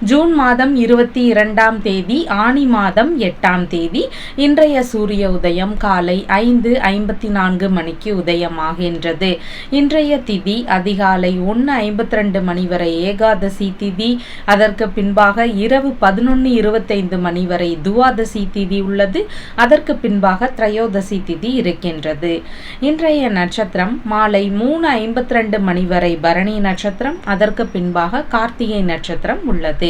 June மாதம் இருபத்தி இரண்டாம் தேதி ஆணி மாதம் எட்டாம் தேதி இன்றைய சூரிய உதயம் காலை ஐந்து ஐம்பத்தி நான்கு மணிக்கு உதயமாகின்றது இன்றைய திதி அதிகாலை ஒன்று ஐம்பத்தி ரெண்டு மணி வரை ஏகாதசி திதி. அதற்கு பின்பாக இரவு பதினொன்று இருபத்தைந்து மணி வரை துவாதசி திதி உள்ளது. அதற்கு பின்பாக திரையோதசி திதி இருக்கின்றது. இன்றைய நட்சத்திரம் மாலை மூணு ஐம்பத்தி ரெண்டு மணி வரை பரணி நட்சத்திரம். அதற்கு பின்பாக கார்த்திகை நட்சத்திரம் உள்ளது.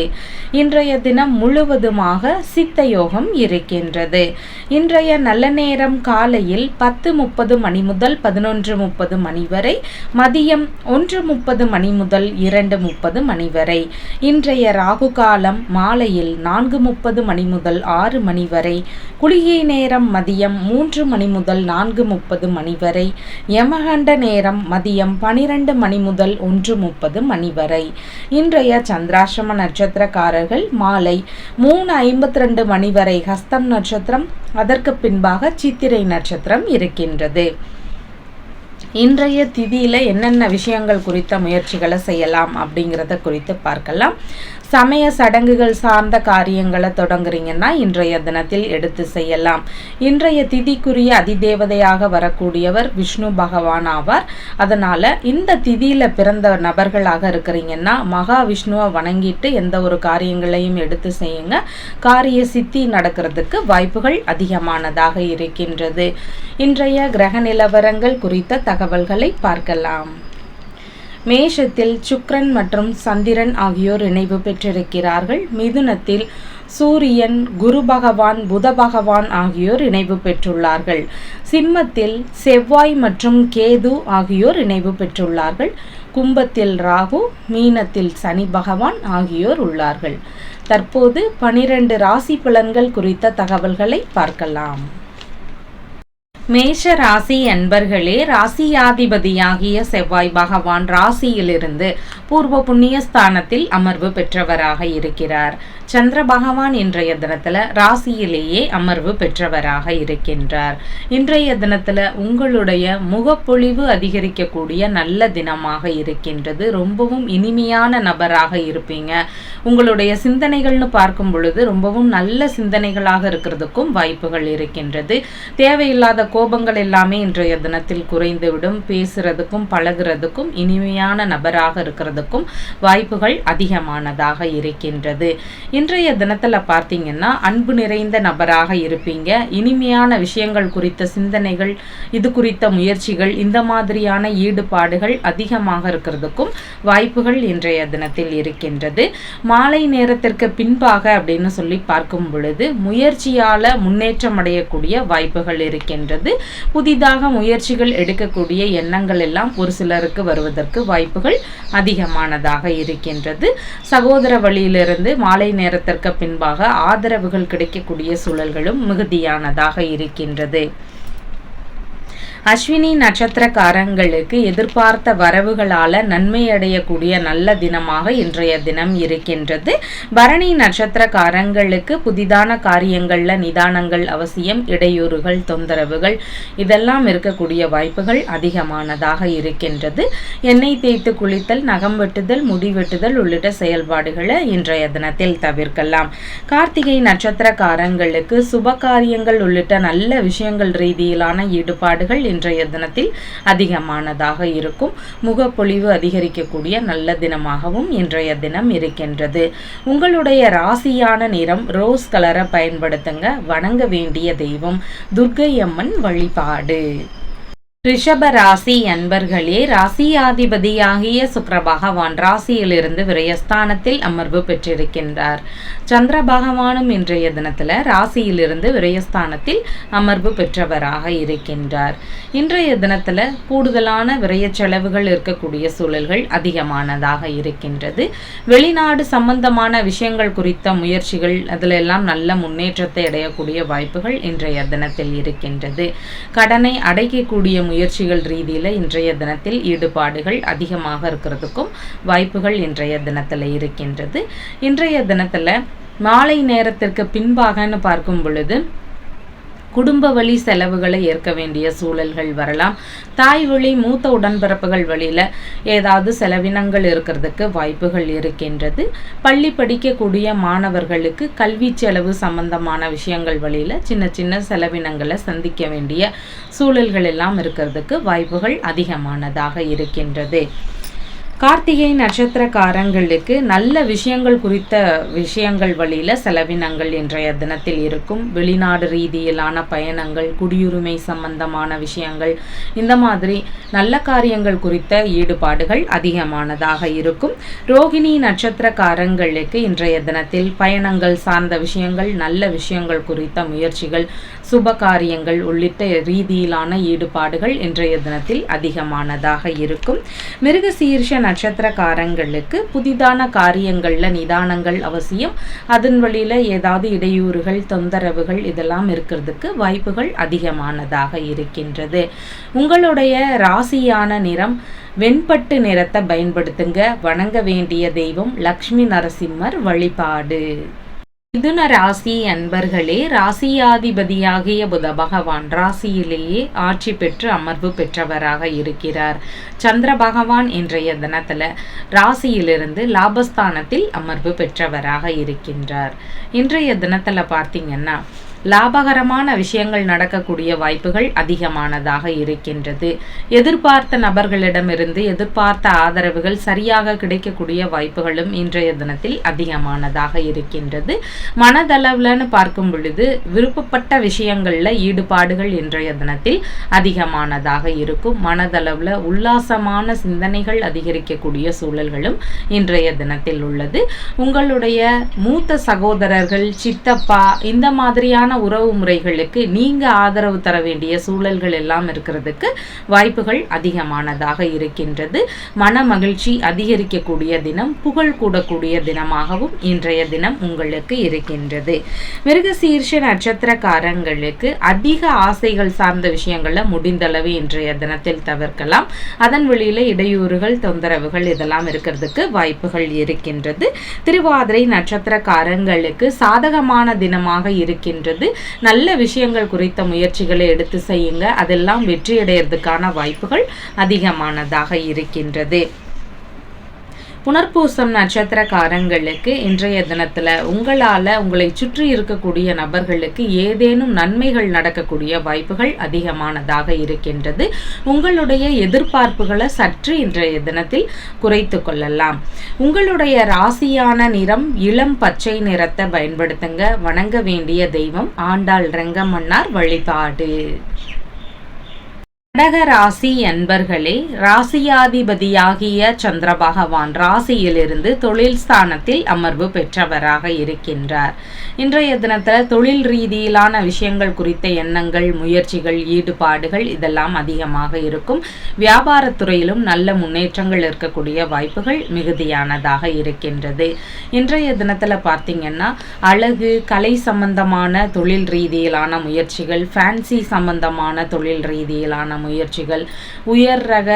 இன்றைய தினம் முழுவதுமாக சித்த யோகம் இருக்கின்றது. இன்றைய நல்ல நேரம் காலையில் பத்து முப்பது மணி முதல் பதினொன்று முப்பது மணி வரை மதியம் ஒன்று முப்பது மணி முதல் இரண்டு முப்பது மணி வரை. இன்றைய ராகு காலம் மாலையில் நான்கு முப்பது மணி முதல் ஆறு மணி வரை. குளிகை நேரம் மதியம் மூன்று மணி முதல் நான்கு முப்பது மணி வரை. யமகண்ட நேரம் மதியம் பனிரெண்டு மணி முதல் ஒன்று முப்பது மணி வரை. இன்றைய சந்திராசிரம நட்சத்திரம் நட்சத்திரக்காரர்கள் மாலை மூணு ஐம்பத்தி ரெண்டு மணி வரை ஹஸ்தம் நட்சத்திரம் அதற்கு பின்பாக சித்திரை நட்சத்திரம் இருக்கின்றது. இன்றைய திதியில் என்னென்ன விஷயங்கள் குறித்த முயற்சிகளை செய்யலாம் அப்படிங்கிறத குறித்து பார்க்கலாம். சமய சடங்குகள் சார்ந்த காரியங்களை தொடங்குறீங்கன்னா இன்றைய தினத்தில் எடுத்து செய்யலாம். இன்றைய திதிக்குரிய அதிதேவதையாக வரக்கூடியவர் விஷ்ணு பகவான் ஆவார். அதனால் இந்த திதியில் பிறந்த நபர்களாக இருக்கிறீங்கன்னா மகா விஷ்ணுவை வணங்கிட்டு எந்த ஒரு காரியங்களையும் எடுத்து செய்யுங்க. காரிய சித்தி நடக்கிறதுக்கு வாய்ப்புகள் அதிகமானதாக இருக்கின்றது. இன்றைய கிரக நிலவரங்கள் குறித்த தகவல்களை பார்க்கலாம். மேஷத்தில் சுக்ரன் மற்றும் சந்திரன் ஆகியோர் இணைவு பெற்றிருக்கிறார்கள். மிதுனத்தில் சூரியன் குரு பகவான் புத பகவான் ஆகியோர் இணைவு பெற்றுள்ளார்கள். சிம்மத்தில் செவ்வாய் மற்றும் கேது ஆகியோர் இணைவு பெற்றுள்ளார்கள். கும்பத்தில் ராகு மீனத்தில் சனி பகவான் ஆகியோர் உள்ளார்கள். தற்போது பனிரெண்டு ராசி பலன்கள் குறித்த தகவல்களை பார்க்கலாம். மேஷ ராசி அன்பர்களே ராசியாதிபதியாகிய செவ்வாய் பகவான் ராசியிலிருந்து பூர்வ புண்ணிய ஸ்தானத்தில் அமர்வு பெற்றவராக இருக்கிறார். சந்திர பகவான் இன்றைய தினத்தில் ராசியிலேயே அமர்வு பெற்றவராக இருக்கின்றார். இன்றைய தினத்தில் உங்களுடைய முகப்பொழிவு அதிகரிக்கக்கூடிய நல்ல தினமாக இருக்கின்றது. ரொம்பவும் இனிமையான நபராக இருப்பீங்க. உங்களுடைய சிந்தனைகள்னு பார்க்கும் பொழுது ரொம்பவும் நல்ல சிந்தனைகளாக இருக்கிறதுக்கும் வாய்ப்புகள் இருக்கின்றது. தேவையில்லாத கோபங்கள் எல்லாமே இன்றைய தினத்தில் குறைந்துவிடும். பேசுறதுக்கும் பழகிறதுக்கும் இனிமையான நபராக இருக்கிறதுக்கும் வாய்ப்புகள் அதிகமானதாக இருக்கின்றது. இன்றைய தினத்தில் பார்த்தீங்கன்னா அன்பு நிறைந்த நபராக இருப்பீங்க. இனிமையான விஷயங்கள் குறித்த சிந்தனைகள் இது குறித்த முயற்சிகள் இந்த மாதிரியான ஈடுபாடுகள் அதிகமாக இருக்கிறதுக்கும் வாய்ப்புகள் இன்றைய தினத்தில் இருக்கின்றது. மாலை நேரத்திற்கு பின்பாக அப்படின்னு சொல்லி பார்க்கும் பொழுது முயற்சியால் முன்னேற்றம் அடையக்கூடிய வாய்ப்புகள் இருக்கின்றது. புதிதாக முயற்சிகள் எடுக்கக்கூடிய எண்ணங்கள் எல்லாம் ஒரு சிலருக்கு வருவதற்கு வாய்ப்புகள் அதிகமானதாக இருக்கின்றது. சகோதர வழியிலிருந்து மாலை நேரத்திற்கு பின்பாக ஆதரவுகள் கிடைக்கக்கூடிய சூழல்களும் மிகுதியானதாக இருக்கின்றது. அஸ்வினி நட்சத்திரக்காரங்களுக்கு எதிர்பார்த்த வரவுகளால நன்மை அடையக்கூடிய நல்ல தினமாக இன்றைய தினம் இருக்கின்றது. பரணி நட்சத்திரக்காரங்களுக்கு புதிதான காரியங்களில் நிதானங்கள் அவசியம் இடையூறுகள் தொந்தரவுகள் இதெல்லாம் இருக்கக்கூடிய வாய்ப்புகள் அதிகமானதாக இருக்கின்றது. எண்ணெய் தேய்த்து குளித்தல் நகம் வெட்டுதல் முடி வெட்டுதல் உள்ளிட்ட செயல்பாடுகளை இன்றைய தினத்தில் தவிர்க்கலாம். கார்த்திகை நட்சத்திரக்காரங்களுக்கு சுப காரியங்கள் உள்ளிட்ட நல்ல விஷயங்கள் ரீதியிலான ஈடுபாடுகள் இன்றைய தினத்தில் அதிகமானதாக இருக்கும். முகப்பொழிவு அதிகரிக்கக்கூடிய நல்ல தினமாகவும் இன்றைய தினம் இருக்கின்றது. உங்களுடைய ராசியான நிறம் ரோஸ் கலரை பயன்படுத்துங்க. வணங்க வேண்டிய தெய்வம் துர்க்கை அம்மன் வழிபாடு. ரிஷப ராசி அன்பர்களே ராசியாதிபதியாகிய சுக்கர பகவான் ராசியிலிருந்து விரயஸ்தானத்தில் அமர்வு பெற்றிருக்கின்றார். சந்திர பகவானும் இன்றைய தினத்தில் ராசியிலிருந்து விரயஸ்தானத்தில் அமர்வு பெற்றவராக இருக்கின்றார். இன்றைய தினத்தில் கூடுதலான விரய செலவுகள் இருக்கக்கூடிய சூழல்கள் அதிகமானதாக இருக்கின்றது. வெளிநாடு சம்பந்தமான விஷயங்கள் குறித்த முயற்சிகள் அதில் எல்லாம் நல்ல முன்னேற்றத்தை அடையக்கூடிய வாய்ப்புகள் இன்றைய தினத்தில் இருக்கின்றது. கடனை அடைக்கக்கூடிய முயற்சிகள் ரீதியில் இன்றைய தினத்தில் ஈடுபாடுகள் அதிகமாக இருக்கிறதுக்கும் வாய்ப்புகள் இன்றைய தினத்தில் இருக்கின்றது. இன்றைய தினத்தில் மாலை நேரத்திற்கு பின்பாகன்னு பார்க்கும் பொழுது குடும்ப வழி செலவுகளை ஏற்க வேண்டிய சூழல்கள் வரலாம். தாய் வழி மூத்த உடன்பிறப்புகள் வழியில் ஏதாவது செலவினங்கள் இருக்கிறதுக்கு வாய்ப்புகள் இருக்கின்றது. பள்ளி படிக்கக்கூடிய மாணவர்களுக்கு கல்வி செலவு சம்பந்தமான விஷயங்கள் வழியில் சின்ன சின்ன செலவினங்களை சந்திக்க வேண்டிய சூழல்கள் எல்லாம் இருக்கிறதுக்கு வாய்ப்புகள் அதிகமானதாக இருக்கின்றது. கார்த்திகை நட்சத்திரக்காரங்களுக்கு நல்ல விஷயங்கள் குறித்த விஷயங்கள் வழியில் செலவினங்கள் இன்றைய தினத்தில் இருக்கும். வெளிநாடு ரீதியிலான பயணங்கள் குடியுரிமை சம்பந்தமான விஷயங்கள் இந்த மாதிரி நல்ல காரியங்கள் குறித்த ஈடுபாடுகள் அதிகமானதாக இருக்கும். ரோகிணி நட்சத்திரக்காரங்களுக்கு இன்றைய தினத்தில் பயணங்கள் சார்ந்த விஷயங்கள் நல்ல விஷயங்கள் குறித்த முயற்சிகள் சுப காரியங்கள் உள்ளிட்ட ரீதியிலான ஈடுபாடுகள் இன்றைய தினத்தில் அதிகமானதாக இருக்கும். மிருகசீர்ஷ நட்சத்திரக்காரங்களுக்கு புதிதான காரியங்களில் நிதானங்கள் அவசியம். அதன் வழியில் ஏதாவது இடையூறுகள் தொந்தரவுகள் இதெல்லாம் இருக்கிறதுக்கு வாய்ப்புகள் அதிகமானதாக இருக்கின்றது. உங்களுடைய ராசியான நிறம் வெண்பட்டு நிறத்தை பயன்படுத்துங்க. வணங்க வேண்டிய தெய்வம் லக்ஷ்மி நரசிம்மர் வழிபாடு. மிதுன ராசி அன்பர்களே ராசியாதிபதியாகிய புத பகவான் ராசியிலேயே ஆட்சி பெற்று அமர்வு பெற்றவராக இருக்கிறார். சந்திர பகவான் இன்றைய தினத்துல ராசியிலிருந்து லாபஸ்தானத்தில் அமர்வு பெற்றவராக இருக்கின்றார். இன்றைய தினத்துல பார்த்தீங்கன்னா லாபகரமான விஷயங்கள் நடக்கக்கூடிய வாய்ப்புகள் அதிகமானதாக இருக்கின்றது. எதிர்பார்த்த நபர்களிடமிருந்து எதிர்பார்த்த ஆதரவுகள் சரியாக கிடைக்கக்கூடிய வாய்ப்புகளும் இன்றைய தினத்தில் அதிகமானதாக இருக்கின்றது. மனதளவுலன்னு பார்க்கும் பொழுது விருப்பப்பட்ட விஷயங்களில் ஈடுபாடுகள் இன்றைய தினத்தில் அதிகமானதாக இருக்கும். மனதளவில் உல்லாசமான சிந்தனைகள் அதிகரிக்கக்கூடிய சூழல்களும் இன்றைய தினத்தில் உள்ளது. உங்களுடைய மூத்த சகோதரர்கள் சித்தப்பா இந்த மாதிரியான உறவு முறைகளுக்கு நீங்க ஆதரவு தர வேண்டிய சூழல்கள் எல்லாம் இருக்கிறதுக்கு வாய்ப்புகள் அதிகமானதாக இருக்கின்றது. மன மகிழ்ச்சி அதிகரிக்கக்கூடிய தினம் புகழ் கூடக்கூடிய தினமாகவும் இன்றைய தினம் உங்களுக்கு இருக்கின்றது. மிருகசீர்ஷ நட்சத்திரக்காரங்களுக்கு அதிக ஆசைகள் சார்ந்த விஷயங்களை முடிந்தளவு இன்றைய தினத்தில் தவிர்க்கலாம். அதன் வழியில இடையூறுகள் தொந்தரவுகள் இதெல்லாம் இருக்கிறதுக்கு வாய்ப்புகள் இருக்கின்றது. திருவாதிரை நட்சத்திரக்காரங்களுக்கு சாதகமான தினமாக இருக்கின்றது. நல்ல விஷயங்கள் குறித்த முயற்சிகளை எடுத்து செய்யுங்க. அதெல்லாம் வெற்றியடைகிறதுக்கான வாய்ப்புகள் அதிகமானதாக இருக்கின்றது. புனர்பூசம் நட்சத்திரக்காரங்களுக்கு இன்றைய தினத்தில் உங்களால் உங்களை சுற்றி இருக்கக்கூடிய நபர்களுக்கு ஏதேனும் நன்மைகள் நடக்கக்கூடிய வாய்ப்புகள் அதிகமானதாக இருக்கின்றது. உங்களுடைய எதிர்பார்ப்புகளை சற்று இன்றைய தினத்தில் குறைத்து கொள்ளலாம். உங்களுடைய ராசியான நிறம் இளம் பச்சை நிறத்தை பயன்படுத்துங்க. வணங்க வேண்டிய தெய்வம் ஆண்டாள் ரெங்கமன்னார் வழிபாடு. கடக ராசி அன்பர்களே ராசியாதிபதியாகிய சந்திர பகவான் ராசியிலிருந்து தொழில் ஸ்தானத்தில் அமர்வு பெற்றவராக இருக்கின்றார். இன்றைய தினத்தில் தொழில் ரீதியிலான விஷயங்கள் குறித்த எண்ணங்கள் முயற்சிகள் ஈடுபாடுகள் இதெல்லாம் அதிகமாக இருக்கும். வியாபாரத்துறையிலும் நல்ல முன்னேற்றங்கள் இருக்கக்கூடிய வாய்ப்புகள் மிகுதியானதாக இருக்கின்றது. இன்றைய தினத்தில் பார்த்தீங்கன்னா அழகு கலை சம்பந்தமான தொழில் ரீதியிலான முயற்சிகள் ஃபேன்சி சம்பந்தமான தொழில் ரீதியிலான முயற்சிகள் உயர் ரக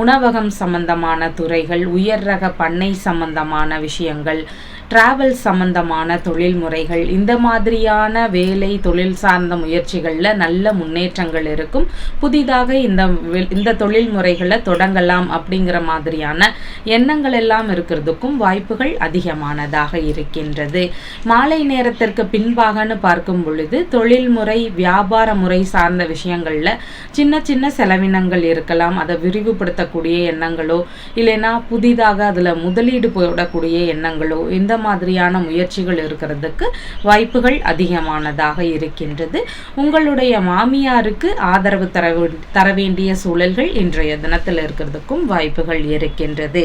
உணவகம் சம்பந்தமான துறைகள் உயர் ரக பண்ணை சம்பந்தமான விஷயங்கள் ட்ராவல் சம்பந்தமான தொழில் முறைகள் இந்த மாதிரியான வேலை தொழில் சார்ந்த முயற்சிகளில் நல்ல முன்னேற்றங்கள் இருக்கும். புதிதாக இந்த இந்த தொழில் முறைகளை தொடங்கலாம் அப்படிங்கிற மாதிரியான எண்ணங்கள் எல்லாம் இருக்கிறதுக்கும் வாய்ப்புகள் அதிகமானதாக இருக்கின்றது. மாலை நேரத்திற்கு பின்பாகனு பார்க்கும் பொழுது தொழில் முறை வியாபார முறை சார்ந்த விஷயங்களில் சின்ன சின்ன செலவினங்கள் இருக்கலாம். அதை விரிவுபடுத்தக்கூடிய எண்ணங்களோ இல்லைன்னா புதிதாக அதில் முதலீடு போடக்கூடிய எண்ணங்களோ இந்த மாதிரியான முயற்சிகள் இருக்கிறதுக்கு வாய்ப்புகள் அதிகமானதாக இருக்கின்றது. உங்களுடைய மாமியாருக்கு ஆதரவு தர தர வேண்டிய சூழல்கள் இன்றைய தினத்தில் இருக்கிறதுக்கும் வாய்ப்புகள் இருக்கின்றது.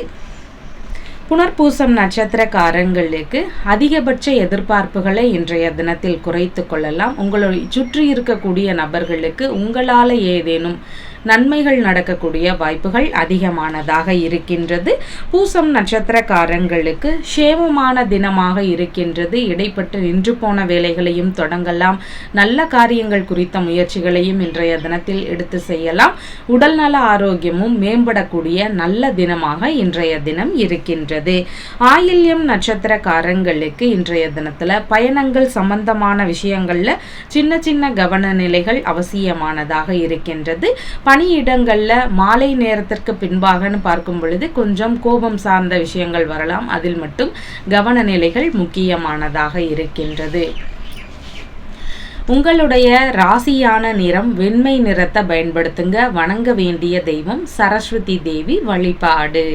புனர்பூசம் நட்சத்திரக்காரங்களுக்கு அதிகபட்ச எதிர்பார்ப்புகளை இன்றைய தினத்தில் குறைத்து கொள்ளலாம். உங்களை சுற்றி இருக்கக்கூடிய நபர்களுக்கு உங்களால் ஏதேனும் நன்மைகள் நடக்கக்கூடிய வாய்ப்புகள் அதிகமானதாக இருக்கின்றது. பூசம் நட்சத்திரக்காரங்களுக்கு சேமமான தினமாக இருக்கின்றது. இடைப்பட்டு நின்று போன வேலைகளையும் தொடங்கலாம். நல்ல காரியங்கள் குறித்த முயற்சிகளையும் இன்றைய தினத்தில் எடுத்து செய்யலாம். உடல்நல ஆரோக்கியமும் மேம்படக்கூடிய நல்ல தினமாக இன்றைய தினம் இருக்கின்றது. ஆயில்யம் நட்சத்திரக்காரங்களுக்கு இன்றைய தினத்தில் பயணங்கள் சம்பந்தமான விஷயங்களில் சின்ன சின்ன கவன நிலைகள் அவசியமானதாக இருக்கின்றது. பணியிடங்களில் மாலை நேரத்திற்கு பின்பாகன்னு பார்க்கும் பொழுது கொஞ்சம் கோபம் சார்ந்த விஷயங்கள் வரலாம். அதில் மட்டும் கவன நிலைகள் முக்கியமானதாக இருக்கின்றது. உங்களுடைய ராசியான நிறம் வெண்மை நிறத்தை பயன்படுத்துங்க. வணங்க வேண்டிய தெய்வம் சரஸ்வதி தேவி வழிபாடு.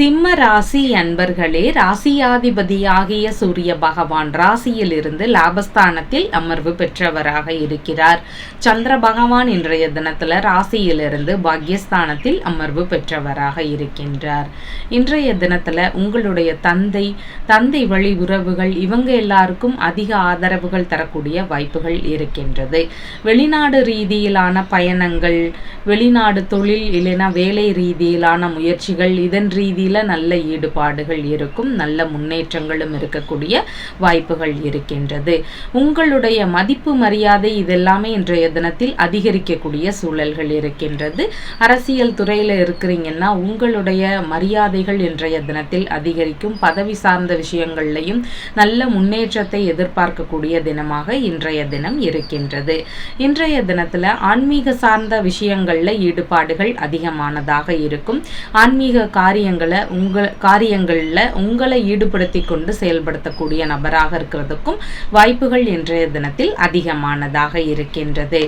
சிம்ம ராசி அன்பர்களே ராசியாதிபதியாகிய சூரிய பகவான் ராசியிலிருந்து லாபஸ்தானத்தில் அமர்வு பெற்றவராக இருக்கிறார். சந்திர பகவான் இன்றைய தினத்துல ராசியிலிருந்து பாக்யஸ்தானத்தில் அமர்வு பெற்றவராக இருக்கின்றார். இன்றைய தினத்துல உங்களுடைய தந்தை தந்தை வழி உறவுகள் இவங்க எல்லாருக்கும் அதிக ஆதரவுகள் தரக்கூடிய வாய்ப்புகள் இருக்கின்றது. வெளிநாடு ரீதியிலான பயணங்கள் வெளிநாடு தொழில் இல்லைனா வேலை ரீதியிலான முயற்சிகள் இதன் ரீதியில் நல்ல ஈடுபாடுகள் இருக்கும் நல்ல முன்னேற்றங்களும் இருக்கக்கூடிய வாய்ப்புகள் இருக்கின்றது. உங்களுடைய மதிப்பு மரியாதை இதெல்லாமே இன்றைய தினத்தில் அதிகரிக்கக்கூடிய சூழல்கள் இருக்கின்றது. அரசியல் துறையில் இருக்கிறீங்கன்னா உங்களுடைய மரியாதைகள் இன்றைய தினத்தில் அதிகரிக்கும். பதவி சார்ந்த விஷயங்கள்லையும் நல்ல முன்னேற்றத்தை எதிர்பார்க்கக்கூடிய தினமாக இன்றைய தினம் இருக்கின்றது. இன்றைய தினத்தில் ஆன்மீக சார்ந்த விஷயங்களில் ஈடுபாடுகள் அதிகமானதாக இருக்கும். ஆன்மீக காரியங்களை உங்கள் காரியங்களில் உங்களை ஈடுபடுத்தி கொண்டு செயல்படுத்தக்கூடிய நபராக இருக்கிறதுக்கும் வாய்ப்புகள் இன்றைய தினத்தில் அதிகமானதாக இருக்கின்றது.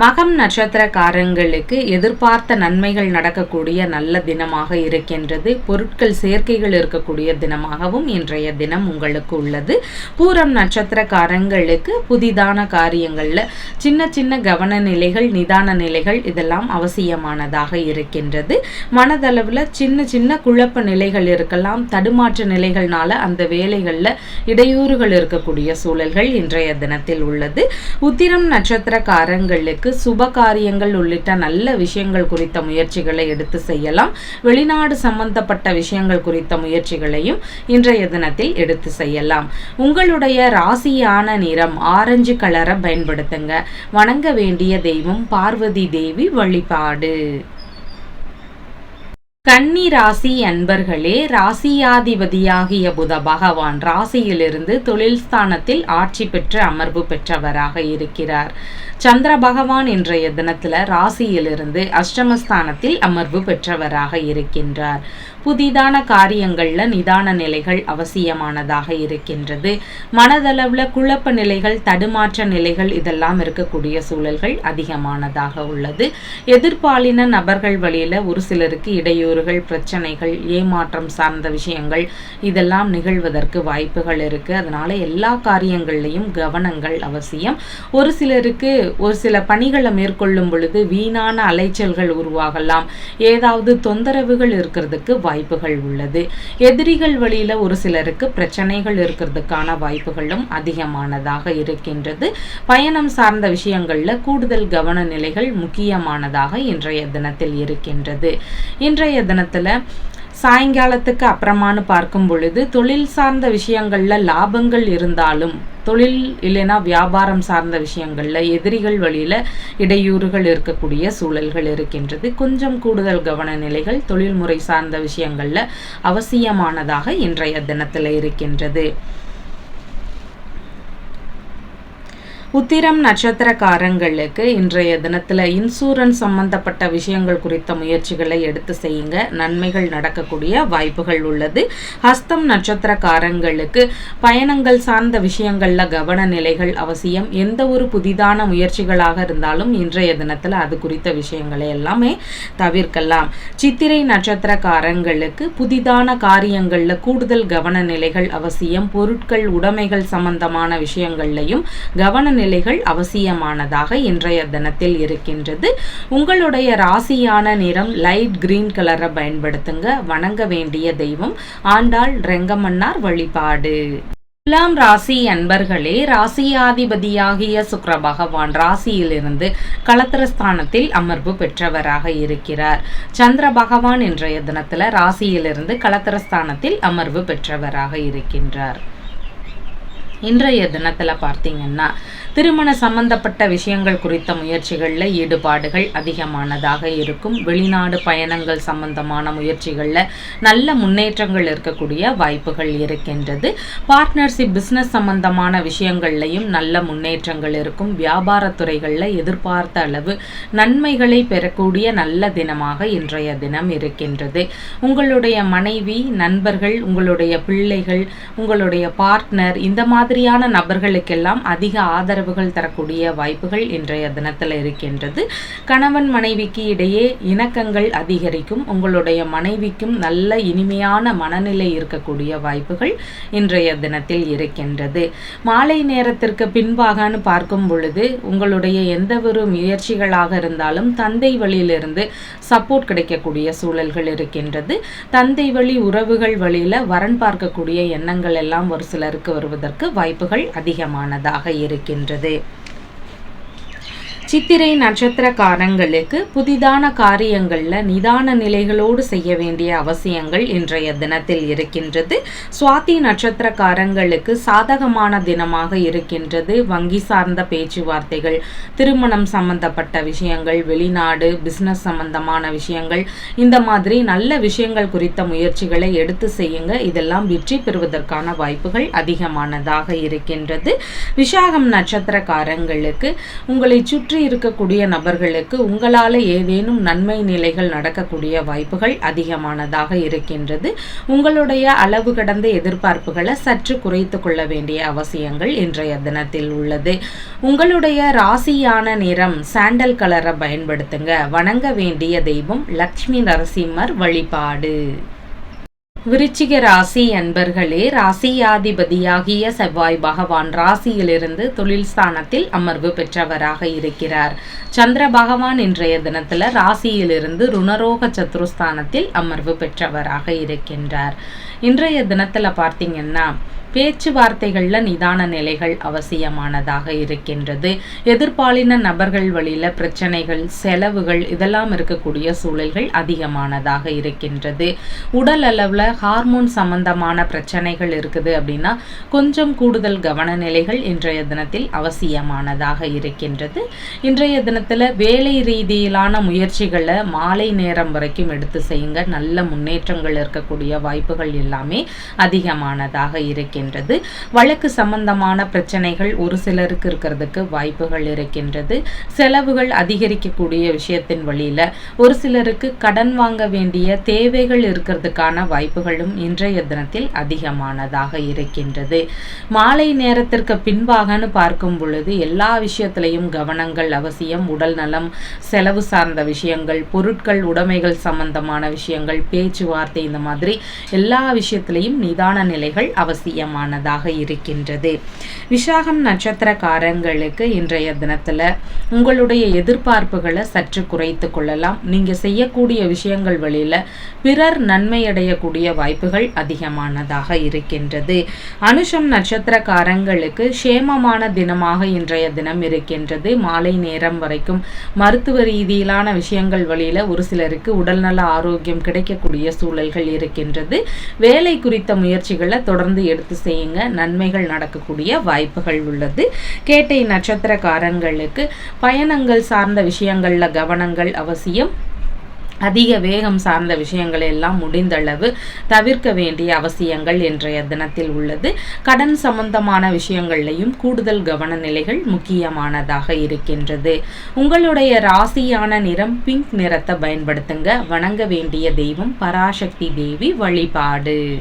மகம் நட்சத்திரக்காரங்களுக்கு எதிர்பார்த்த நன்மைகள் நடக்கக்கூடிய நல்ல தினமாக இருக்கின்றது. பொருட்கள் சேர்க்கைகள் இருக்கக்கூடிய தினமாகவும் இன்றைய தினம் உங்களுக்கு உள்ளது. பூரம் நட்சத்திரக்காரங்களுக்கு புதிதான காரியங்களில் சின்ன சின்ன கவன நிலைகள் நிதான நிலைகள் இதெல்லாம் அவசியமானதாக இருக்கின்றது. மனதளவில் சின்ன சின்ன குழப்ப நிலைகள் இருக்கலாம். தடுமாற்ற நிலைகள்னால அந்த வேலைகளில் இடையூறுகள் இருக்கக்கூடிய சூழல்கள் இன்றைய தினத்தில் உள்ளது. உத்திரம் நட்சத்திரக்காரங்களுக்கு சுப காரியங்கள் உள்ளிட்ட நல்ல விஷயங்கள் குறித்த முயற்சிகளை எடுத்து செய்யலாம். வெளிநாடு சம்பந்தப்பட்ட விஷயங்கள் குறித்த முயற்சிகளையும் இன்றைய தினத்தில் எடுத்து செய்யலாம். உங்களுடைய ராசியான நிறம் ஆரஞ்சு கலரை பயன்படுத்துங்க. வணங்க வேண்டிய தெய்வம் பார்வதி தேவி வழிபாடு. கன்னி ராசி அன்பர்களே ராசியாதிபதியாகிய புத பகவான் ராசியிலிருந்து தொழில் ஸ்தானத்தில் ஆட்சி பெற்று அமர்வு பெற்றவராக இருக்கிறார். சந்திர பகவான் இன்றைய தினத்தில் ராசியிலிருந்து அஷ்டமஸ்தானத்தில் அமர்வு பெற்றவராக இருக்கின்றார். புதிதான காரியங்கள்ல நிதான நிலைகள் அவசியமானதாக இருக்கின்றது. மனதளவுல குழப்ப நிலைகள் தடுமாற்ற நிலைகள் இதெல்லாம் இருக்கக்கூடிய சூழல்கள் அதிகமானதாக உள்ளது. எதிர்பாலின நபர்கள் வழியில ஒரு சிலருக்கு இடையூறு இடையூறுகள் பிரச்சனைகள் ஏமாற்றம் சார்ந்த விஷயங்கள் இதெல்லாம் நிகழ்வதற்கு வாய்ப்புகள் இருக்கு. அதனால எல்லா காரியங்கள்லையும் கவனங்கள் அவசியம். ஒரு சிலருக்கு ஒரு சில பணிகளை மேற்கொள்ளும் பொழுது வீணான அலைச்சல்கள் உருவாகலாம். ஏதாவது தொந்தரவுகள் இருக்கிறதுக்கு வாய்ப்புகள் உள்ளது. எதிரிகள் வழியில ஒரு சிலருக்கு பிரச்சனைகள் இருக்கிறதுக்கான வாய்ப்புகளும் அதிகமானதாக இருக்கின்றது. பயணம் சார்ந்த விஷயங்கள்ல கூடுதல் கவன நிலைகள் முக்கியமானதாக இன்றைய தினத்தில் இருக்கின்றது. இன்றைய தினத்தில் சாயங்காலத்துக்கு அப்புறமானு பார்க்கும் பொழுது தொழில் சார்ந்த விஷயங்களில் லாபங்கள் இருந்தாலும் தொழில் இல்லைன்னா வியாபாரம் சார்ந்த விஷயங்களில் எதிரிகள் வழியில் இடையூறுகள் இருக்கக்கூடிய சூழல்கள் இருக்கின்றது. கொஞ்சம் கூடுதல் கவன நிலைகள் தொழில்முறை சார்ந்த விஷயங்களில் அவசியமானதாக இன்றைய தினத்தில் இருக்கின்றது. உத்திரம் நட்சத்திரக்காரங்களுக்கு இன்றைய தினத்தில் இன்சூரன்ஸ் சம்பந்தப்பட்ட விஷயங்கள் குறித்த முயற்சிகளை எடுத்து செய்யுங்க. நன்மைகள் நடக்கக்கூடிய வாய்ப்புகள் உள்ளது. ஹஸ்தம் நட்சத்திரக்காரங்களுக்கு பயணங்கள் சார்ந்த விஷயங்களில் கவன நிலைகள் அவசியம். எந்த ஒரு புதிதான முயற்சிகளாக இருந்தாலும் இன்றைய தினத்தில் அது குறித்த விஷயங்களை எல்லாமே தவிர்க்கலாம். சித்திரை நட்சத்திரக்காரங்களுக்கு புதிதான காரியங்களில் கூடுதல் கவன நிலைகள் அவசியம். பொருட்கள் உடைமைகள் சம்பந்தமான விஷயங்கள்லையும் கவன சூழ்நிலைகள் அவசியமானதாக இன்றைய தினத்தில் இருக்கின்றது. உங்களுடைய ராசியான நிறம் லைட் கிரீன் கலரை பயன்படுத்துங்க. வணங்க வேண்டிய தெய்வம் ஆண்டாள் ரெங்கமன்னார் வழிபாடு. துலாம் ராசி அன்பர்களே ராசியாதிபதியாகிய சுக்கர பகவான் ராசியிலிருந்து களத்திரஸ்தானத்தில் அமர்வு பெற்றவராக இருக்கிறார். சந்திர பகவான் இன்றைய தினத்தில் ராசியிலிருந்து களத்திரஸ்தானத்தில் அமர்வு பெற்றவராக இருக்கின்றார். இன்றைய தினத்தில் பார்த்தீங்கன்னா திருமண சம்பந்தப்பட்ட விஷயங்கள் குறித்த முயற்சிகளில் ஈடுபாடுகள் அதிகமானதாக இருக்கும். வெளிநாடு பயணங்கள் சம்பந்தமான முயற்சிகளில் நல்ல முன்னேற்றங்கள் இருக்கக்கூடிய வாய்ப்புகள் இருக்கின்றது. பார்ட்னர்ஷிப் பிஸ்னஸ் சம்பந்தமான விஷயங்கள்லையும் நல்ல முன்னேற்றங்கள் இருக்கும். வியாபாரத்துறைகளில் எதிர்பார்த்த அளவு நன்மைகளை பெறக்கூடிய நல்ல தினமாக இன்றைய தினம் இருக்கின்றது. உங்களுடைய மனைவி நண்பர்கள் உங்களுடைய பிள்ளைகள் உங்களுடைய பார்ட்னர் இந்த மாதிரியான நபர்களுக்கெல்லாம் அதிக ஆதரவு ஆதரவுகள் தரக்கூடிய வாய்ப்புகள் இன்றைய தினத்தில் இருக்கின்றது. கணவன் மனைவிக்கு இடையே இணக்கங்கள் அதிகரிக்கும். உங்களுடைய மனைவிக்கும் நல்ல இனிமையான மனநிலை இருக்கக்கூடிய வாய்ப்புகள் இன்றைய தினத்தில் இருக்கின்றது. மாலை நேரத்திற்கு பின்பாகனு பார்க்கும் பொழுது உங்களுடைய எந்த ஒரு முயற்சிகளாக இருந்தாலும் தந்தை வழியிலிருந்து சப்போர்ட் கிடைக்கக்கூடிய சூழல்கள் இருக்கின்றது. தந்தை வழி உறவுகள் வழியில் வரன் பார்க்கக்கூடிய எண்ணங்கள் எல்லாம் ஒரு சிலருக்கு வருவதற்கு வாய்ப்புகள் அதிகமானதாக இருக்கின்றது. வருகிறது சித்திரை நட்சத்திரக்காரங்களுக்கு புதிதான காரியங்களில் நிதான நிலைகளோடு செய்ய வேண்டிய அவசியங்கள் இன்றைய தினத்தில் இருக்கின்றது. சுவாதி நட்சத்திரக்காரங்களுக்கு சாதகமான தினமாக இருக்கின்றது. வங்கி சார்ந்த பேச்சுவார்த்தைகள் திருமணம் சம்பந்தப்பட்ட விஷயங்கள் வெளிநாடு பிஸ்னஸ் சம்பந்தமான விஷயங்கள் இந்த மாதிரி நல்ல விஷயங்கள் குறித்த முயற்சிகளை எடுத்து செய்யுங்க. இதெல்லாம் வெற்றி பெறுவதற்கான வாய்ப்புகள் அதிகமானதாக இருக்கின்றது. விஷாகம் நட்சத்திரக்காரங்களுக்கு உங்களை சுற்றி சுற்றி இருக்கக்கூடிய நபர்களுக்கு உங்களால் ஏதேனும் நன்மை நிலைகள் நடக்கக்கூடிய வாய்ப்புகள் அதிகமானதாக இருக்கின்றது. உங்களுடைய அளவு கடந்த எதிர்பார்ப்புகளை சற்று குறைத்து கொள்ள வேண்டிய அவசியங்கள் இன்றைய தினத்தில் உள்ளது. உங்களுடைய ராசியான நிறம் சாண்டல் கலரை பயன்படுத்துங்க. வணங்க வேண்டிய தெய்வம் லக்ஷ்மி நரசிம்மர் வழிபாடு. விருச்சிக ராசி அன்பர்களே ராசியாதிபதியாகிய செவ்வாய் பகவான் ராசியிலிருந்து தொழில் ஸ்தானத்தில் அமர்வு பெற்றவராக இருக்கிறார். சந்திர பகவான் இன்றைய தினத்துல ராசியிலிருந்து ருணரோக சத்ருஸ்தானத்தில் அமர்வு பெற்றவராக இருக்கின்றார். இன்றைய தினத்துல பார்த்தீங்கன்னா பேச்சுவார்த்தைகளில் நிதான நிலைகள் அவசியமானதாக இருக்கின்றது. எதிர்பாலின நபர்கள் வழியில் பிரச்சனைகள் செலவுகள் இதெல்லாம் இருக்கக்கூடிய சூழல்கள் அதிகமானதாக இருக்கின்றது. உடல் அளவில் ஹார்மோன் சம்பந்தமான பிரச்சனைகள் இருக்குது அப்படின்னா கொஞ்சம் கூடுதல் கவன நிலைகள் இன்றைய தினத்தில் அவசியமானதாக இருக்கின்றது. இன்றைய தினத்தில் வேலை ரீதியிலான முயற்சிகளை மாலை நேரம் வரைக்கும் எடுத்து செய்யுங்க. நல்ல முன்னேற்றங்கள் இருக்கக்கூடிய வாய்ப்புகள் எல்லாமே அதிகமானதாக இருக்கின்றது. இருக்கின்றது. வழக்கு சம்பந்தமான பிரச்சனைகள் ஒரு சிலருக்கு இருக்கிறதுக்கு வாய்ப்புகள் இருக்கின்றது. செலவுகள் அதிகரிக்கக்கூடிய விஷயத்தின் வழியில் ஒரு சிலருக்கு கடன் வாங்க வேண்டிய தேவைகள் இருக்கிறதுக்கான வாய்ப்புகளும் இன்றைய தினத்தில் அதிகமானதாக இருக்கின்றது. மாலை நேரத்திற்கு பின்பாகனு பார்க்கும் பொழுது எல்லா விஷயத்திலையும் கவனங்கள் அவசியம். உடல் நலம் செலவு சார்ந்த விஷயங்கள் பொருட்கள் உடைமைகள் சம்பந்தமான விஷயங்கள் பேச்சுவார்த்தை இந்த மாதிரி எல்லா விஷயத்திலையும் நிதான நிலைகள் அவசியம். முக்கியமானதாக இருக்கின்றது. விசாகம் நட்சத்திரக்காரங்களுக்கு இன்றைய தினத்தில் உங்களுடைய எதிர்பார்ப்புகளை சற்று குறைத்து கொள்ளலாம். நீங்கள் செய்யக்கூடிய விஷயங்கள் வழியில் பிறர் நன்மை அடையக்கூடிய வாய்ப்புகள் அதிகமானதாக இருக்கின்றது. அனுஷம் நட்சத்திரக்காரங்களுக்கு சேமமான தினமாக இன்றைய தினம் இருக்கின்றது. மாலை நேரம் வரைக்கும் மருத்துவ ரீதியிலான விஷயங்கள் வழியில் ஒரு சிலருக்கு உடல்நல ஆரோக்கியம் கிடைக்கக்கூடிய சூழல்கள் இருக்கின்றது. வேலை குறித்த முயற்சிகளை தொடர்ந்து எடுத்து செய்யுங்க. நன்மைகள் நடக்கக்கூடிய வாய்ப்புகள் உள்ளது. கேட்டை நட்சத்திரக்காரங்களுக்கு பயணங்கள் சார்ந்த விஷயங்களில் கவனங்கள் அவசியம். அதிக வேகம் சார்ந்த விஷயங்களை எல்லாம் முடிந்தளவு தவிர்க்க வேண்டிய அவசியங்கள் இன்றைய தினத்தில் உள்ளது. கடன் சம்பந்தமான விஷயங்கள்லையும் கூடுதல் கவன நிலைகள் முக்கியமானதாக இருக்கின்றது. உங்களுடைய ராசியான நிறம் பிங்க் நிறத்தை பயன்படுத்துங்க. வணங்க வேண்டிய தெய்வம் பராசக்தி தேவி வழிபாடு.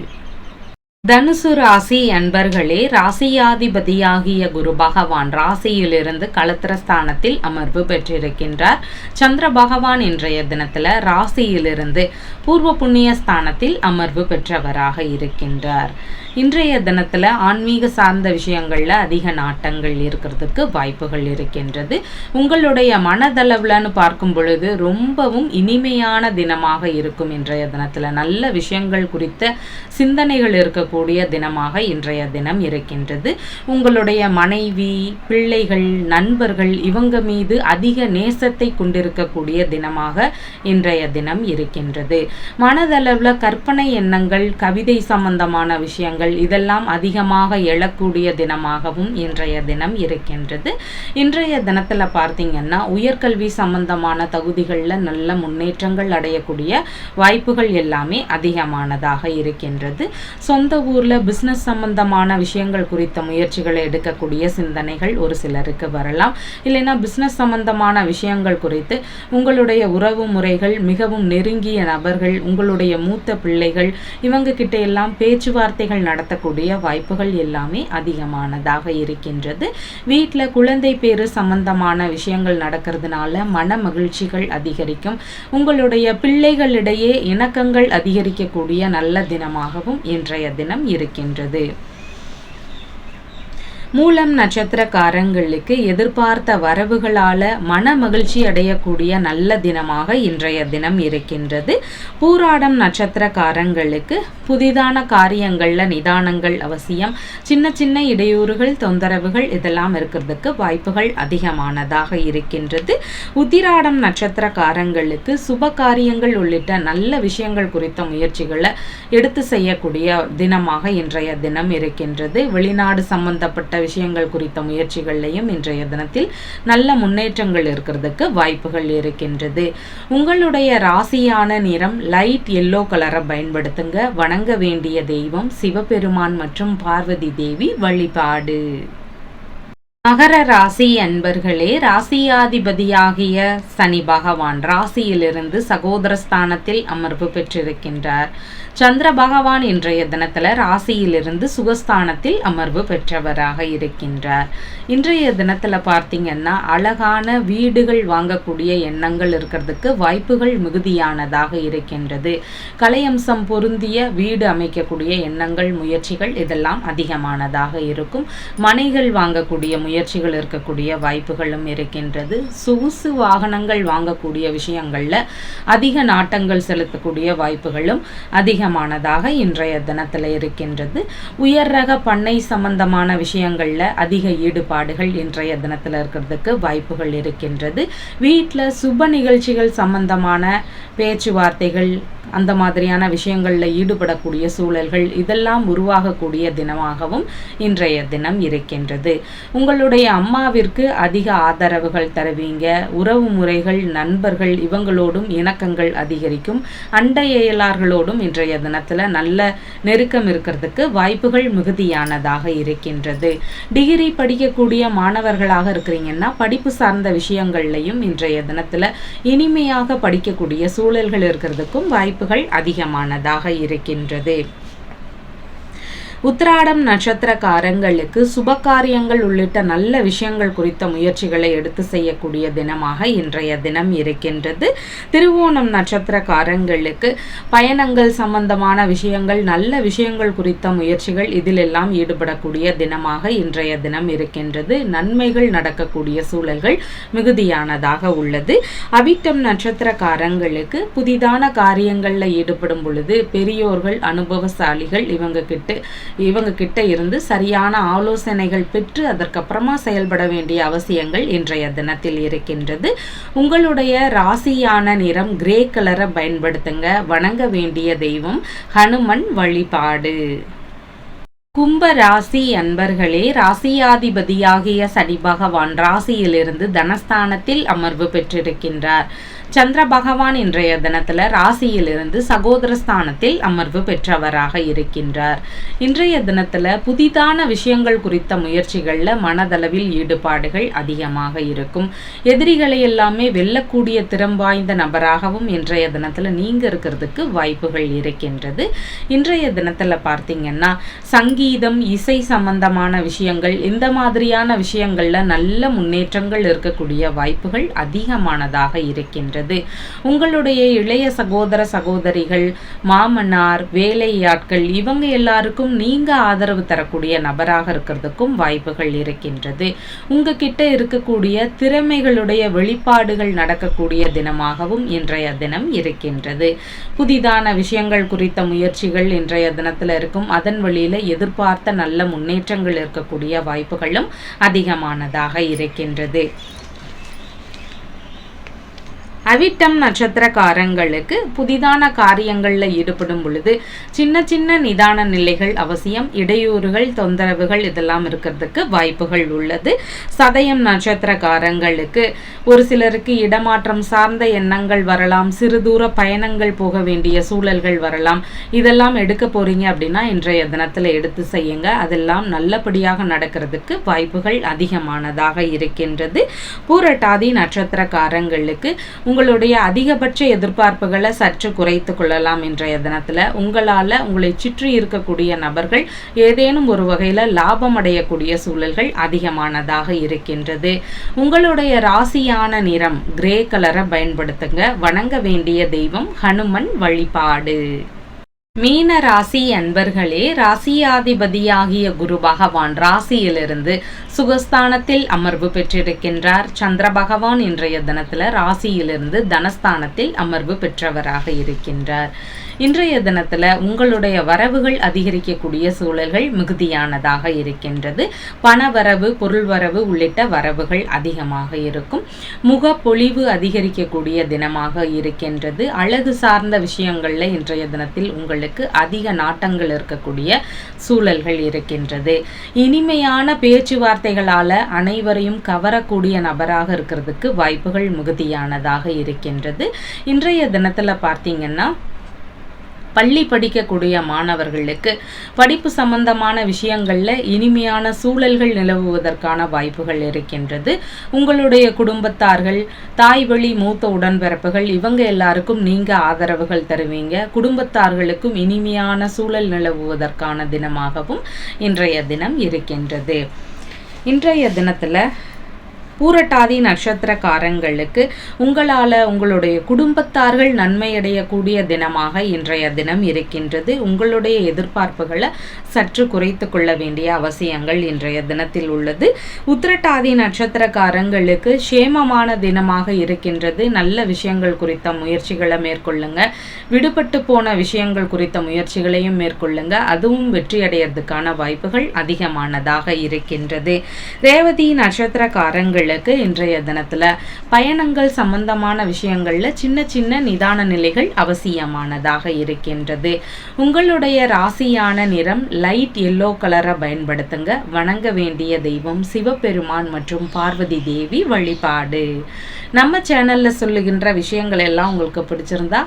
தனுசு ராசி அன்பர்களே ராசியாதிபதியாகிய குரு பகவான் ராசியிலிருந்து கலத்திரஸ்தானத்தில் அமர்வு பெற்றிருக்கின்றார். சந்திர பகவான் இன்றைய தினத்தில் ராசியிலிருந்து பூர்வ புண்ணிய ஸ்தானத்தில் அமர்வு பெற்றவராக இருக்கின்றார். இன்றைய தினத்தில் ஆன்மீக சார்ந்த விஷயங்களில் அதிக நாட்டங்கள் இருக்கிறதுக்கு வாய்ப்புகள் இருக்கின்றது. உங்களுடைய மனதளவில்னு பார்க்கும் பொழுது ரொம்பவும் இனிமையான தினமாக இருக்கும் இன்றைய தினத்தில். நல்ல விஷயங்கள் குறித்த சிந்தனைகள் இருக்கக்கூடிய தினமாக இன்றைய தினம் இருக்கின்றது. உங்களுடைய மனைவி பிள்ளைகள் நண்பர்கள் இவங்க மீது அதிக நேசத்தை கொண்டிருக்கக்கூடிய தினமாக இன்றைய தினம் இருக்கின்றது. மனதளவில் கற்பனை எண்ணங்கள் கவிதை சம்பந்தமான விஷயங்கள் இதெல்லாம் அதிகமாக எழக்கூடிய தினமாகவும் இன்றைய தினம் இருக்கின்றது. இன்றைய தினத்தில் பார்த்தீங்கன்னா உயர்கல்வி சம்பந்தமான தகுதிகளில் நல்ல முன்னேற்றங்கள் அடையக்கூடிய வாய்ப்புகள் எல்லாமே அதிகமானதாக இருக்கின்றது. சொந்த ஊரில் பிஸ்னஸ் சம்பந்தமான விஷயங்கள் குறித்த முயற்சிகளை எடுக்கக்கூடிய சிந்தனைகள் ஒரு சிலருக்கு வரலாம். இல்லைன்னா பிஸ்னஸ் சம்பந்தமான விஷயங்கள் குறித்து உங்களுடைய உறவு முறைகள் மிகவும் நெருங்கிய நபர்கள் உங்களுடைய மூத்த பிள்ளைகள் இவங்க கிட்ட எல்லாம் பேச்சுவார்த்தைகள் நடத்தக்கூடிய வாய்ப்புகள் எல்லாமே அதிகமானதாக இருக்கின்றது. வீட்டில் குழந்தை பேரு சம்பந்தமான விஷயங்கள் நடக்கிறதுனால மன மகிழ்ச்சிகள் அதிகரிக்கும். உங்களுடைய பிள்ளைகளிடையே இணக்கங்கள் அதிகரிக்கக்கூடிய நல்ல தினமாகவும் இன்றைய தினம் இருக்கின்றது. மூலம் நட்சத்திரக்காரங்களுக்கு எதிர்பார்த்த வரவுகளால் மன மகிழ்ச்சி அடையக்கூடிய நல்ல தினமாக இன்றைய தினம் இருக்கின்றது. பூராடம் நட்சத்திரக்காரங்களுக்கு புதிதான காரியங்களில் நிதானங்கள் அவசியம். சின்ன சின்ன இடையூறுகள் தொந்தரவுகள் இதெல்லாம் இருக்கிறதுக்கு வாய்ப்புகள் அதிகமானதாக இருக்கின்றது. உத்திராடம் நட்சத்திரக்காரங்களுக்கு சுப காரியங்கள் உள்ளிட்ட நல்ல விஷயங்கள் குறித்த முயற்சிகளை எடுத்து செய்யக்கூடிய தினமாக இன்றைய தினம் இருக்கின்றது. வெளிநாடு சம்பந்தப்பட்ட விஷயங்கள் குறித்த முயற்சிகள்லையும் இன்றைய தினத்தில் நல்ல முன்னேற்றங்கள் இருக்கிறதுக்கு வாய்ப்புகள் இருக்கின்றது. உங்களுடைய ராசியான நிறம் லைட் எல்லோ கலரை பயன்படுத்துங்க. வணங்க வேண்டிய தெய்வம் சிவபெருமான் மற்றும் பார்வதி தேவி வழிபாடு. மகர ராசி அன்பர்களே ராசியாதிபதியாகிய சனி பகவான் ராசியிலிருந்து சகோதரஸ்தானத்தில் அமர்வு பெற்றிருக்கின்றார். சந்திர பகவான் இன்றைய தினத்தில் ராசியிலிருந்து சுகஸ்தானத்தில் அமர்வு பெற்றவராக இருக்கின்றார். இன்றைய தினத்தில் பார்த்தீங்கன்னா அழகான வீடுகள் வாங்கக்கூடிய எண்ணங்கள் இருக்கிறதுக்கு வாய்ப்புகள் மிகுதியானதாக இருக்கின்றது. கலையம்சம் பொருந்திய வீடு அமைக்கக்கூடிய எண்ணங்கள் முயற்சிகள் இதெல்லாம் அதிகமானதாக இருக்கும். மனைகள் வாங்கக்கூடிய முயற்சிகள் இருக்கக்கூடிய வாய்ப்புகளும் இருக்கின்றது. சொகுசு வாகனங்கள் வாங்கக்கூடிய விஷயங்களில் அதிக நாட்டங்கள் செலுத்தக்கூடிய வாய்ப்புகளும் அதிகமானதாக இன்றைய தினத்தில் இருக்கின்றது. உயர் ரக பண்ணை சம்பந்தமான விஷயங்களில் அதிக ஈடுபாடுகள் இன்றைய தினத்தில் இருக்கிறதுக்கு வாய்ப்புகள் இருக்கின்றது. வீட்டில் சுப நிகழ்ச்சிகள் சம்பந்தமான பேச்சுவார்த்தைகள் அந்த மாதிரியான விஷயங்களில் ஈடுபடக்கூடிய சூழல்கள் இதெல்லாம் உருவாகக்கூடிய தினமாகவும் இன்றைய தினம் இருக்கின்றது. உங்களுடைய அம்மாவிற்கு அதிக ஆதரவுகள் தருவீங்க. உறவு முறைகள் நண்பர்கள் இவங்களோடும் இணக்கங்கள் அதிகரிக்கும். அண்டையலார்களோடும் இன்றைய தினத்தில் நல்ல நெருக்கம் இருக்கிறதுக்கு வாய்ப்புகள் மிகுதியானதாக இருக்கின்றது. டிகிரி படிக்கக்கூடிய மாணவர்களாக இருக்கிறீங்கன்னா படிப்பு சார்ந்த விஷயங்கள்லையும் இன்றைய தினத்தில் இனிமையாக படிக்கக்கூடிய சூழல்கள் இருக்கிறதுக்கும் வாய்ப்பு வாய்ப்புகள் அதிகமானதாக இருக்கின்றது. உத்திராடம் நட்சத்திரக்காரங்களுக்கு சுபகாரியங்கள் உள்ளிட்ட நல்ல விஷயங்கள் குறித்த முயற்சிகளை எடுத்து செய்யக்கூடிய தினமாக இன்றைய தினம் இருக்கின்றது. திருவோணம் நட்சத்திரக்காரங்களுக்கு பயணங்கள் சம்பந்தமான விஷயங்கள் நல்ல விஷயங்கள் குறித்த முயற்சிகள் இதிலெல்லாம் ஈடுபடக்கூடிய தினமாக இன்றைய தினம் இருக்கின்றது. நன்மைகள் நடக்கக்கூடிய சூழல்கள் மிகுதியானதாக உள்ளது. அவிட்டம் நட்சத்திரக்காரங்களுக்கு புதிதான காரியங்களில் ஈடுபடும் பொழுது பெரியோர்கள் அனுபவசாலிகள் இவங்க கிட்ட இவங்க கிட்ட இருந்து சரியான ஆலோசனைகள் பெற்று அதற்கப்புறமா செயல்பட வேண்டிய அவசியங்கள் இன்றைய தினத்தில் இருக்கின்றது. உங்களுடைய ராசியான நிறம் கிரே கலரை பயன்படுத்துங்க. வணங்க வேண்டிய தெய்வம் ஹனுமன் வழிபாடு. கும்ப ராசி அன்பர்களே ராசியாதிபதியாகிய சனி பகவான் ராசியிலிருந்து தனஸ்தானத்தில் அமர்வு பெற்றிருக்கின்றார். சந்திர பகவான் இன்றைய தினத்துல ராசியிலிருந்து சகோதர ஸ்தானத்தில் அமர்வு பெற்றவராக இருக்கின்றார். இன்றைய தினத்துல புதிதான விஷயங்கள் குறித்த முயற்சிகள்ல மனதளவில் ஈடுபாடுகள் அதிகமாக இருக்கும். எதிரிகளை எல்லாமே வெல்லக்கூடிய திறம் வாய்ந்த நபராகவும் இன்றைய தினத்துல நீங்க இருக்கிறதுக்கு வாய்ப்புகள் இருக்கின்றது. இன்றைய தினத்துல பார்த்தீங்கன்னா சங்கீதம் இசை சம்பந்தமான விஷயங்கள் இந்த மாதிரியான விஷயங்கள்ல நல்ல முன்னேற்றங்கள் இருக்கக்கூடிய வாய்ப்புகள் அதிகமானதாக இருக்கின்றது உங்களுடைய இளைய சகோதர சகோதரிகள் மாமனார் வேலையாட்கள் இவங்க எல்லாருக்கும் நீங்க ஆதரவு தரக்கூடிய நபராக இருக்கிறதுக்கும் வாய்ப்புகள் இருக்கின்றது. உங்ககிட்ட இருக்கக்கூடிய திறமைகளுடைய வெளிப்பாடுகள் நடக்கக்கூடிய தினமாகவும் இன்றைய தினம் இருக்கின்றது. புதிதான விஷயங்கள் குறித்த முயற்சிகள் இன்றைய தினத்தில் இருக்கும். அதன் வழியில எதிர்பார்த்த நல்ல முன்னேற்றங்கள் இருக்கக்கூடிய வாய்ப்புகளும் அதிகமானதாக இருக்கின்றது. அவிட்டம் நட்சத்திரக்காரங்களுக்கு புதிதான காரியங்களில் ஈடுபடும் பொழுது சின்ன சின்ன நிதான நிலைகள் அவசியம் இடையூறுகள் தொந்தரவுகள் இதெல்லாம் இருக்கிறதுக்கு வாய்ப்புகள் உள்ளது. சதயம் நட்சத்திரக்காரங்களுக்கு ஒரு சிலருக்கு இடமாற்றம் சார்ந்த எண்ணங்கள் வரலாம் சிறு தூர பயணங்கள் போக வேண்டிய சூழல்கள் வரலாம். இதெல்லாம் எடுக்க போறீங்க அப்படின்னா இன்றைய தினத்தில் எடுத்து செய்யுங்க. அதெல்லாம் நல்லபடியாக நடக்கிறதுக்கு வாய்ப்புகள் அதிகமானதாக இருக்கின்றது. பூரட்டாதி நட்சத்திரக்காரங்களுக்கு உங்களுடைய அதிகபட்ச எதிர்பார்ப்புகளை சற்று குறைத்து கொள்ளலாம் இன்றைய தினத்தில். உங்களால் உங்களை சுற்றி இருக்கக்கூடிய நபர்கள் ஏதேனும் ஒரு வகையில் லாபம் அடையக்கூடிய சூழல்கள் அதிகமானதாக இருக்கின்றது. உங்களுடைய ராசியான நிறம் கிரே கலரை பயன்படுத்துங்க. வணங்க வேண்டிய தெய்வம் ஹனுமன் வழிபாடு. மீன ராசி அன்பர்களே ராசியாதிபதியாகிய குரு பகவான் ராசியிலிருந்து சுகஸ்தானத்தில் அமர்வு பெற்றிருக்கின்றார். சந்திர பகவான் இன்றைய தினத்தில் ராசியிலிருந்து தனஸ்தானத்தில் அமர்வு பெற்றவராக இருக்கின்றார். இன்றைய தினத்தில் உங்களுடைய வரவுகள் அதிகரிக்கக்கூடிய சூழல்கள் மிகுதியானதாக இருக்கின்றது. பண வரவு பொருள் வரவு உள்ளிட்ட வரவுகள் அதிகமாக இருக்கும். முகப்பொழிவு அதிகரிக்கக்கூடிய தினமாக இருக்கின்றது. அழகு சார்ந்த விஷயங்களில் இன்றைய தினத்தில் உங்களுக்கு அதிக நாட்டங்கள் இருக்கக்கூடிய சூழல்கள் இருக்கின்றது. இனிமையான பேச்சுவார்த்தைகளால் அனைவரையும் கவரக்கூடிய நபராக இருக்கிறதுக்கு வாய்ப்புகள் மிகுதியானதாக இருக்கின்றது. இன்றைய தினத்தில் பார்த்தீங்கன்னா பள்ளி படிக்கக்கூடிய மாணவர்களுக்கு படிப்பு சம்பந்தமான விஷயங்களில் இனிமையான சூழல்கள் நிலவுவதற்கான வாய்ப்புகள் இருக்கின்றது. உங்களுடைய குடும்பத்தார்கள் தாய் வழி மூத்த உடன்பிறப்புகள் இவங்க எல்லாருக்கும் நீங்க ஆதரவுகள் தருவீங்க. குடும்பத்தார்களுக்கும் இனிமையான சூழல் நிலவுவதற்கான தினமாகவும் இன்றைய தினம் இருக்கின்றது. இன்றைய தினத்தில் பூரட்டாதி நட்சத்திரக்காரங்களுக்கு உங்களால் உங்களுடைய குடும்பத்தார்கள் நன்மையடையக்கூடிய தினமாக இன்றைய தினம் இருக்கின்றது. உங்களுடைய எதிர்பார்ப்புகளை சற்று குறைத்து கொள்ள வேண்டிய அவசியங்கள் இன்றைய தினத்தில் உள்ளது. உத்திரட்டாதி நட்சத்திரக்காரங்களுக்கு சேமமான தினமாக இருக்கின்றது. நல்ல விஷயங்கள் குறித்த முயற்சிகளை மேற்கொள்ளுங்க. விடுபட்டு போன விஷயங்கள் குறித்த முயற்சிகளையும் மேற்கொள்ளுங்க. அதுவும் வெற்றி அடையறதுக்கான வாய்ப்புகள் அதிகமானதாக இருக்கின்றது. ரேவதி நட்சத்திரக்காரங்கள் நேயர்களுக்கு இன்றைய தினத்தில். பயணங்கள் சம்பந்தமான விஷயங்கள்ல சின்ன சின்ன நிதான நிலைகள் அவசியமானதாக இருக்கின்றது. உங்களுடைய ராசியான நிறம் லைட் எல்லோ கலரை பயன்படுத்துங்க. வணங்க வேண்டிய தெய்வம் சிவபெருமான் மற்றும் பார்வதி தேவி வழிபாடு. நம்ம சேனலில் சொல்லுகின்ற விஷயங்கள் எல்லாம் உங்களுக்கு பிடிச்சிருந்தா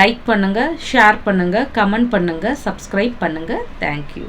லைக் பண்ணுங்க ஷேர் பண்ணுங்க கமெண்ட் பண்ணுங்க சப்ஸ்கிரைப் பண்ணுங்க. தேங்க்யூ